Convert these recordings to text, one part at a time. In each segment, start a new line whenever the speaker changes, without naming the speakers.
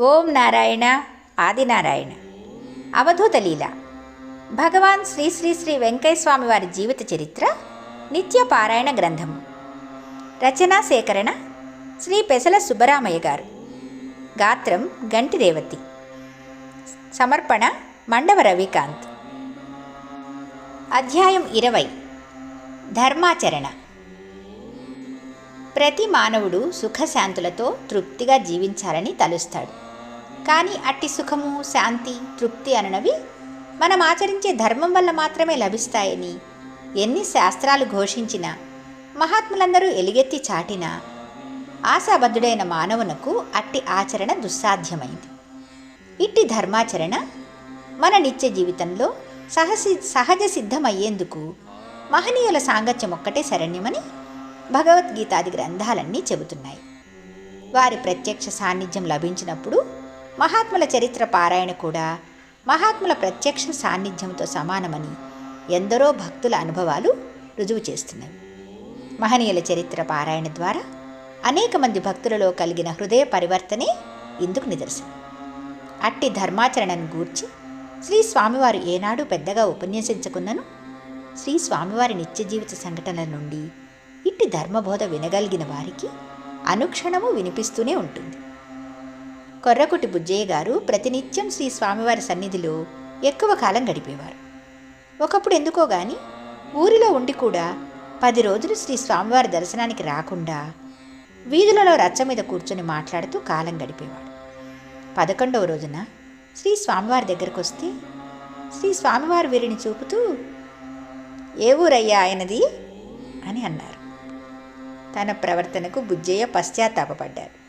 ఓం నారాయణ ఆదినారాయణ. అవధూత లీల. భగవాన్ శ్రీ శ్రీ శ్రీ వెంకయ్యస్వామి వారి జీవిత చరిత్ర నిత్య పారాయణ గ్రంథము. రచనా సేకరణ శ్రీ పెసల సుబ్బరామయ్య గారు. గాత్రం గంటి రేవతి. సమర్పణ మండవ రవికాంత్. అధ్యాయం ఇరవై. ధర్మాచరణ. ప్రతి మానవుడు సుఖశాంతులతో తృప్తిగా జీవించాలని తలుస్తాడు. కానీ అట్టి సుఖము శాంతి తృప్తి అననవి మనం ఆచరించే ధర్మం వల్ల మాత్రమే లభిస్తాయని ఎన్ని శాస్త్రాలు ఘోషించినా మహాత్ములందరూ ఎలుగెత్తి చాటినా ఆశాబద్ధుడైన మానవునకు అట్టి ఆచరణ దుస్సాధ్యమైంది. ఇట్టి ధర్మాచరణ మన నిత్య జీవితంలో సహసి సహజ సిద్ధమయ్యేందుకు మహనీయుల సాంగత్యం ఒక్కటే శరణ్యమని భగవద్గీతాది గ్రంథాలన్నీ చెబుతున్నాయి. వారి ప్రత్యక్ష సాన్నిధ్యం లభించినప్పుడు మహాత్ముల చరిత్ర పారాయణ కూడా మహాత్ముల ప్రత్యక్ష సాన్నిధ్యంతో సమానమని ఎందరో భక్తుల అనుభవాలు రుజువు చేస్తున్నవి మహనీయుల చరిత్ర పారాయణ ద్వారా అనేక మంది భక్తులలో కలిగిన హృదయ పరివర్తనే ఇందుకు నిదర్శనం. అట్టి ధర్మాచరణను గూర్చి శ్రీ స్వామివారు ఏనాడు పెద్దగా ఉపన్యసించకున్నను శ్రీ స్వామివారి నిత్య జీవిత సంఘటనల నుండి ఇట్టి ధర్మబోధ వినగలిగిన వారికి అనుక్షణము వినిపిస్తూనే ఉంటుంది. కొర్రకుటి బుజ్జయ్య గారు ప్రతినిత్యం శ్రీ స్వామివారి సన్నిధిలో ఎక్కువ కాలం గడిపేవారు. ఒకప్పుడు ఎందుకో గాని ఊరిలో ఉండి కూడా పది రోజులు శ్రీ స్వామివారి దర్శనానికి రాకుండా వీధులలో రచ్చ మీద కూర్చొని మాట్లాడుతూ కాలం గడిపేవాడు. పదకొండవ రోజున శ్రీ స్వామివారి దగ్గరకు వస్తే శ్రీ స్వామివారి వీరిని చూపుతూ ఏ ఊరయ్యా ఆయనది? అని అన్నారు. తన ప్రవర్తనకు బుజ్జయ్య పశ్చాత్తాపడ్డారు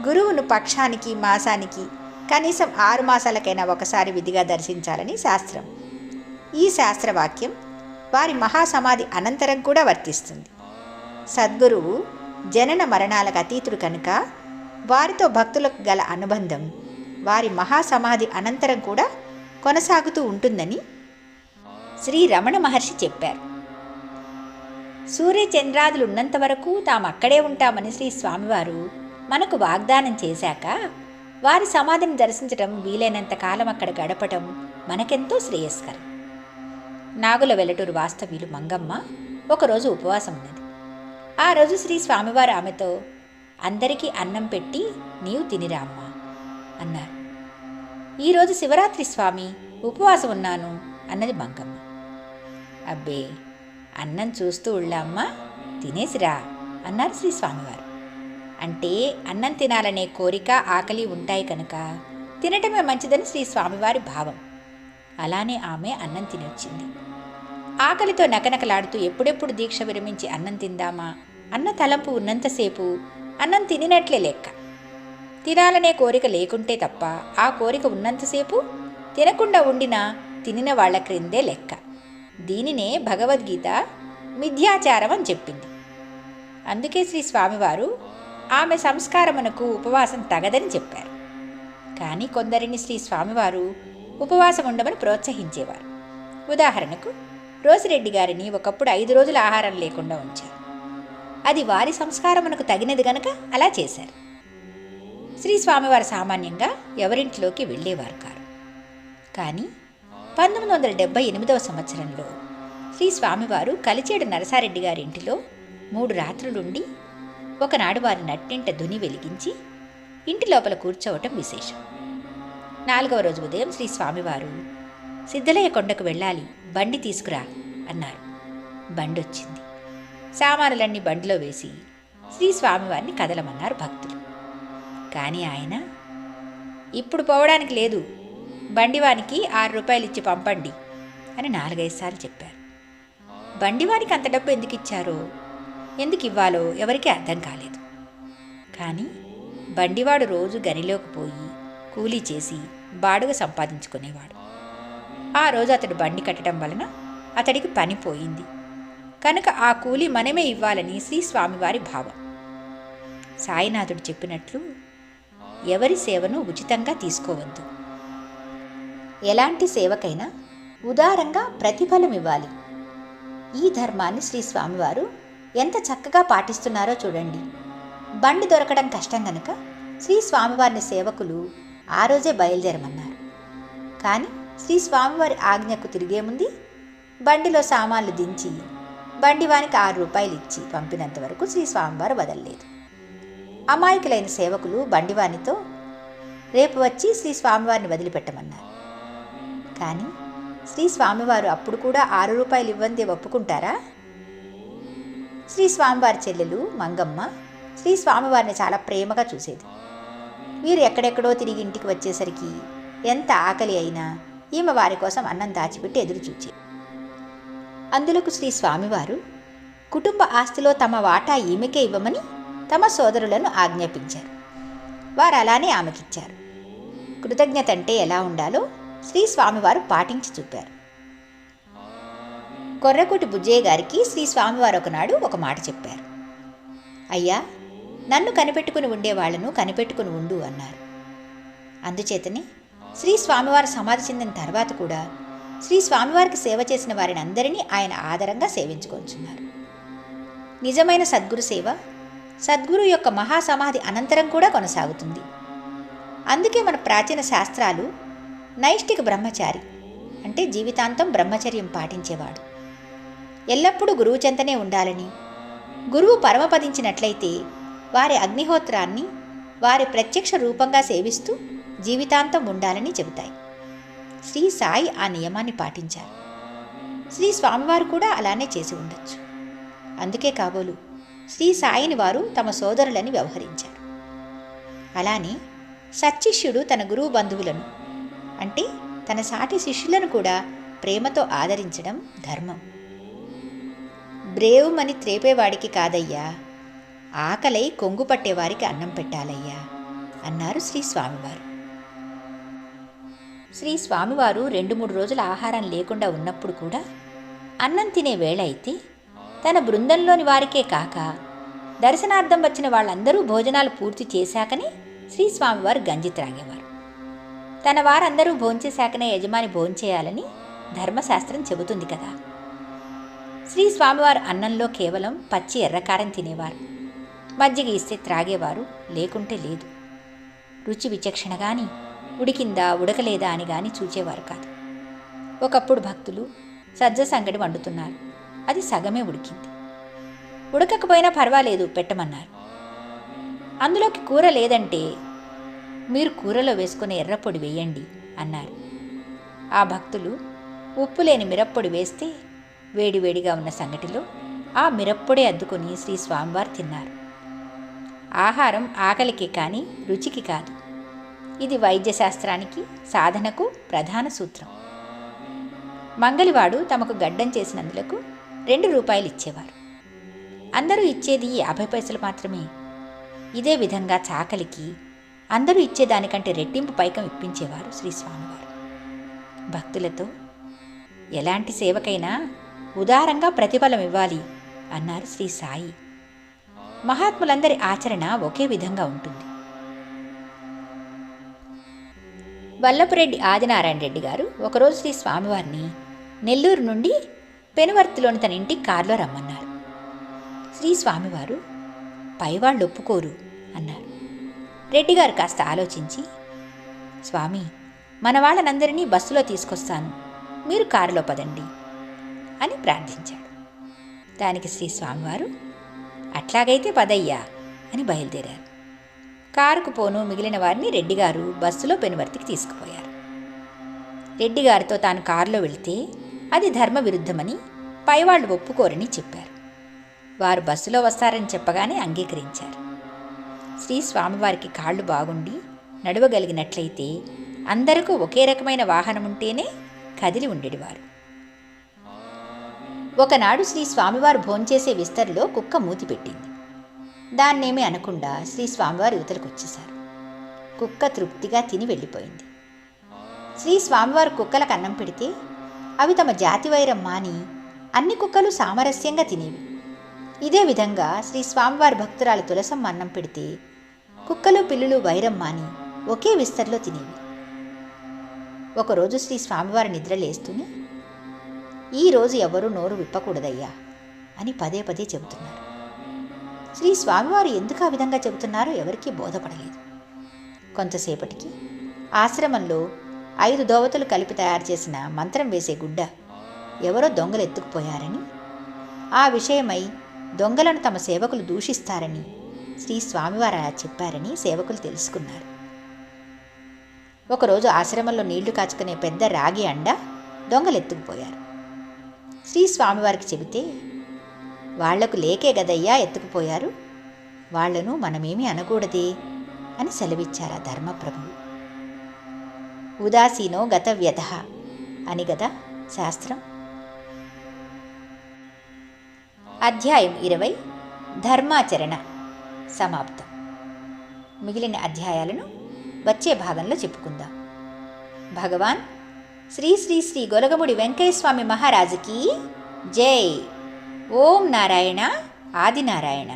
గురువును పక్షానికి మాసానికి కనీసం ఆరు మాసాలకైనా ఒకసారి విధిగా దర్శించాలని శాస్త్రం. ఈ శాస్త్రవాక్యం వారి మహాసమాధి అనంతరం కూడా వర్తిస్తుంది. సద్గురువు జనన మరణాలకు అతీతుడు కనుక వారితో భక్తులకు గల అనుబంధం వారి మహాసమాధి అనంతరం కూడా కొనసాగుతూ ఉంటుందని శ్రీ రమణ మహర్షి చెప్పారు. సూర్యచంద్రాదులు ఉన్నంత వరకు తాము అక్కడే ఉంటామని శ్రీ స్వామివారు మనకు వాగ్దానం చేశాక వారి సమాధిని దర్శించడం వీలైనంత కాలం అక్కడ గడపటం మనకెంతో శ్రేయస్కరం. నాగుల వెల్లటూరు వాస్తవ్యులు మంగమ్మ ఒకరోజు ఉపవాసం ఉన్నది. ఆ రోజు శ్రీ స్వామివారు ఆమెతో అందరికీ అన్నం పెట్టి నీవు తినిరా అమ్మా అన్నారు. ఈరోజు శివరాత్రి స్వామి ఉపవాసం ఉన్నాను అన్నది మంగమ్మ. అబ్బే అన్నం చూస్తూ ఉళ్ళమ్మా తినేసిరా అన్నారు శ్రీ స్వామివారు. అంటే అన్నం తినాలనే కోరిక ఆకలి ఉంటాయి కనుక తినటమే మంచిదని శ్రీ స్వామివారి భావం. అలానే ఆమె అన్నం తినొచ్చింది. ఆకలితో నకనకలాడుతూ ఎప్పుడెప్పుడు దీక్ష విరమించి అన్నం తిందామా? అన్న తలంపు ఉన్నంతసేపు అన్నం తినినట్లే లెక్క. తినాలనే కోరిక లేకుంటే తప్ప ఆ కోరిక ఉన్నంతసేపు తినకుండా ఉండినా తినిన వాళ్ళ క్రిందే లెక్క. దీనినే భగవద్గీత మిథ్యాచారం అని చెప్పింది. అందుకే శ్రీ స్వామివారు ఆమె సంస్కారమునకు ఉపవాసం తగదని చెప్పారు. కానీ కొందరిని శ్రీ స్వామివారు ఉపవాసం ఉండమని ప్రోత్సహించేవారు. ఉదాహరణకు రోసిరెడ్డి గారిని ఒకప్పుడు ఐదు రోజులు ఆహారం లేకుండా ఉంచారు. అది వారి సంస్కారమునకు తగినది గనక అలా చేశారు. శ్రీ స్వామివారు సామాన్యంగా ఎవరింట్లోకి వెళ్ళేవారు కారు. కానీ పంతొమ్మిది వందల డెబ్బై ఎనిమిదవ సంవత్సరంలో శ్రీ స్వామివారు కలిచేడు నరసారెడ్డి గారి ఇంటిలో మూడు రాత్రులుండి ఒకనాడు వారి నట్టింట ధుని వెలిగించి ఇంటి లోపల కూర్చోవటం విశేషం. నాలుగవ రోజు ఉదయం శ్రీ స్వామివారు సిద్ధలయ్య కొండకు వెళ్ళాలి బండి తీసుకురా అన్నారు. బండి వచ్చింది సామానులన్నీ బండిలో వేసి శ్రీ స్వామివారిని కదలమన్నారు భక్తులు. కానీ ఆయన ఇప్పుడు పోవడానికి లేదు బండివానికి ఆరు రూపాయలు ఇచ్చి పంపండి అని నాలుగైదు సార్లు చెప్పారు. బండివానికి అంత డబ్బు ఎందుకు ఇచ్చారో ఎందుకు ఇవ్వాలో ఎవరికీ అర్థం కాలేదు. కానీ బండివాడు రోజు గనిలోకి పోయి కూలీ చేసి బాడుగ సంపాదించుకునేవాడు. ఆ రోజు అతడు బండి కట్టడం వలన అతడికి పని పోయింది. కనుక ఆ కూలి మనమే ఇవ్వాలని శ్రీ స్వామివారి భావం. సాయినాథుడు చెప్పినట్లు ఎవరి సేవను ఉచితంగా తీసుకోవద్దు. ఎలాంటి సేవకైనా ఉదారంగా ప్రతిఫలం ఇవ్వాలి. ఈ ధర్మాన్ని శ్రీ స్వామివారు ఎంత చక్కగా పాటిస్తున్నారో చూడండి. బండి దొరకడం కష్టం గనుక శ్రీ స్వామివారిని సేవకులు ఆ రోజే బయలుదేరమన్నారు. కానీ శ్రీ స్వామివారి ఆజ్ఞకు తిరిగేముంది బండిలో సామాన్లు దించి బండివానికి ఆరు రూపాయలు ఇచ్చి పంపినంత వరకు శ్రీ స్వామివారు వదలలేదు. అమాయకులైన సేవకులు బండివానితో రేపు వచ్చి శ్రీ స్వామివారిని వదిలిపెట్టమన్నారు. కానీ శ్రీ స్వామివారు అప్పుడు కూడా ఆరు రూపాయలు ఇవ్వందే ఒప్పుకుంటారా? శ్రీ స్వామివారి చెల్లెలు మంగమ్మ శ్రీ స్వామివారిని చాలా ప్రేమగా చూసేది. వీరు ఎక్కడెక్కడో తిరిగి ఇంటికి వచ్చేసరికి ఎంత ఆకలి అయినా ఈమె వారి కోసం అన్నం దాచిపెట్టి ఎదురు చూచి అందులకు శ్రీ స్వామివారు కుటుంబ ఆస్తిలో తమ వాటా ఈమెకే ఇవ్వమని తమ సోదరులను ఆజ్ఞాపించారు. వారు అలానే ఆమెకిచ్చారు. కృతజ్ఞత అంటే ఎలా ఉండాలో శ్రీ స్వామివారు పాటించి చూపారు. కొర్రకోటి బుజ్జయ్య గారికి శ్రీ స్వామివారు ఒకనాడు ఒక మాట చెప్పారు. అయ్యా నన్ను కనిపెట్టుకుని ఉండేవాళ్ళను కనిపెట్టుకుని ఉండు అన్నారు. అందుచేతనే శ్రీ స్వామివారు సమాధి చెందిన తర్వాత కూడా శ్రీ స్వామివారికి సేవ చేసిన వారిని అందరినీ ఆయన ఆదరంగా సేవించుకొంచున్నారు. నిజమైన సద్గురు సేవ సద్గురు యొక్క మహాసమాధి అనంతరం కూడా కొనసాగుతుంది. అందుకే మన ప్రాచీన శాస్త్రాలు నైష్టిక బ్రహ్మచారి అంటే జీవితాంతం బ్రహ్మచర్యం పాటించేవాడు. ఎల్లప్పుడూ గురువు చెంతనే ఉండాలని. గురువు పరమపదించినట్లయితే వారి అగ్నిహోత్రాన్ని వారి ప్రత్యక్ష రూపంగా సేవిస్తూ జీవితాంతం ఉండాలని చెబుతాయి. శ్రీ సాయి ఆ నియమాన్ని పాటించారు శ్రీ స్వామివారు కూడా అలానే చేసి ఉండొచ్చు. అందుకే కాబోలు శ్రీ సాయిని వారు తమ సోదరులని వ్యవహరించారు. అలానే సత్శిష్యుడు తన గురువు బంధువులను అంటే తన సాటి శిష్యులను కూడా ప్రేమతో ఆదరించడం ధర్మం. బ్రేవుమని త్రేపేవాడికి కాదయ్యా. ఆకలై కొంగు పట్టేవారికి అన్నం పెట్టాలయ్యా అన్నారు శ్రీ స్వామివారు శ్రీ స్వామివారు రెండు మూడు రోజుల ఆహారం లేకుండా ఉన్నప్పుడు కూడా అన్నం తినే వేళ అయితే తన బృందంలోని వారికే కాక దర్శనార్థం వచ్చిన వాళ్ళందరూ భోజనాలు పూర్తి చేశాకనే శ్రీ స్వామివారు గంజి త్రాగేవారు. తన వారందరూ భోంచేశాకనే యజమాని భోంచేయాలని ధర్మశాస్త్రం చెబుతుంది కదా. శ్రీ స్వామివారు అన్నంలో కేవలం పచ్చి ఎర్రకారం తినేవారు. మజ్జిగ ఇస్తే త్రాగేవారు లేకుంటే లేదు. రుచి విచక్షణ కానీ ఉడికిందా ఉడకలేదా అని గాని చూచేవారు కాదు. ఒకప్పుడు భక్తులు సజ్జ సంగడి వండుతున్నారు. అది సగమే ఉడికింది. ఉడకకపోయినా పర్వాలేదు పెట్టమన్నారు. అందులోకి కూర లేదంటే మీరు కూరలో వేసుకునే ఎర్రపొడి వేయండి అన్నారు. ఆ భక్తులు ఉప్పు లేని మిరప్పొడి వేస్తే వేడివేడిగా ఉన్న సంగటిలో ఆ మిరప్పుడే అద్దుకొని శ్రీ స్వామివారు తిన్నారు. ఆహారం ఆకలికి కానీ రుచికి కాదు. ఇది వైద్యశాస్త్రానికి సాధనకు ప్రధాన సూత్రం. మంగలివాడు తమకు గడ్డం చేసినందులకు రెండు రూపాయలు ఇచ్చేవారు. అందరూ ఇచ్చేది యాభై పైసలు మాత్రమే. ఇదే విధంగా చాకలికి అందరూ ఇచ్చేదానికంటే రెట్టింపు పైకం ఇప్పించేవారు శ్రీ స్వామివారు. భక్తులతో ఎలాంటి సేవకైనా ఉదారంగా ప్రతిఫలం ఇవ్వాలి అన్నారు శ్రీ సాయి. మహాత్ములందరి ఆచరణ ఒకే విధంగా ఉంటుంది. వల్లపురెడ్డి ఆదినారాయణ రెడ్డి గారు ఒకరోజు శ్రీ స్వామివారిని నెల్లూరు నుండి పెనువర్తిలోని తన ఇంటికి కారులో రమ్మన్నారు. శ్రీ స్వామివారు పైవాళ్ళు ఒప్పుకోరు అన్నారు. రెడ్డి గారు కాస్త ఆలోచించి స్వామి మన వాళ్ళనందరినీ బస్సులో తీసుకొస్తాను. మీరు కారులో పదండి. అని ప్రార్థించాడు. దానికి శ్రీ స్వామివారు అట్లాగైతే పదయ్యా అని బయలుదేరారు. కారుకు పోను మిగిలిన వారిని రెడ్డిగారు బస్సులో పెనువర్తికి తీసుకుపోయారు. రెడ్డిగారితో తాను కారులో వెళితే అది ధర్మ విరుద్ధమని పైవాళ్ళు ఒప్పుకోరని చెప్పారు. వారు బస్సులో వస్తారని చెప్పగానే అంగీకరించారు. శ్రీ స్వామివారికి కాళ్ళు బాగుండి నడవగలిగినట్లయితే అందరికీ ఒకే రకమైన వాహనం ఉంటేనే కదిలి ఉండేవారు. ఒకనాడు శ్రీ స్వామివారు భోంచేసే విస్తరిలో కుక్క మూతి పెట్టింది. దాన్నేమీ అనకుండా శ్రీ స్వామివారు యువతలకు వచ్చేశారు కుక్క తృప్తిగా తిని వెళ్ళిపోయింది. శ్రీ స్వామివారు కుక్కలకు అన్నం పెడితే అవి తమ జాతి వైరం మాని అన్ని కుక్కలు సామరస్యంగా తినేవి. ఇదే విధంగా శ్రీ స్వామివారి భక్తురాలు తులసమ్మ అన్నం పెడితే కుక్కలు పిల్లులు వైరం మాని ఒకే విస్తరిలో తినేవి. ఒకరోజు శ్రీ స్వామివారి నిద్ర లేస్తూనే ఈరోజు ఎవరూ నోరు విప్పకూడదయ్యా అని పదే పదే చెబుతున్నారు. శ్రీ స్వామివారు ఎందుకు ఆ విధంగా చెబుతున్నారో ఎవరికీ బోధపడలేదు. కొంతసేపటికి ఆశ్రమంలో ఐదు దోవతలు కలిపి తయారు చేసిన మంత్రం వేసే గుడ్డ ఎవరో దొంగలు ఎత్తుకుపోయారని ఆ విషయమై దొంగలను తమ సేవకులు దూషిస్తారని శ్రీ స్వామివారు అలా చెప్పారని సేవకులు తెలుసుకున్నారు. ఒకరోజు ఆశ్రమంలో నీళ్ళు కాచుకునే పెద్ద రాగి అండ దొంగలు ఎత్తుకుపోయారు శ్రీ స్వామివారికి చెబితే వాళ్ళకు లేకే గదయ్యా ఎత్తుకుపోయారు. వాళ్ళను మనమేమీ అనకూడదే అని సెలవిచ్చారు ఆ ధర్మప్రభు ఉదాసీనో గత వ్యధ అని గదా శాస్త్రం. అధ్యాయం ఇరవై ధర్మాచరణ. సమాప్తం. మిగిలిన అధ్యాయాలను వచ్చే భాగంలో చెప్పుకుందాం. భగవాన్ శ్రీ శ్రీ శ్రీ గొలగముడి వెంకయ్యస్వామి మహారాజుకి జై. ఓం నారాయణ ఆదినారాయణ.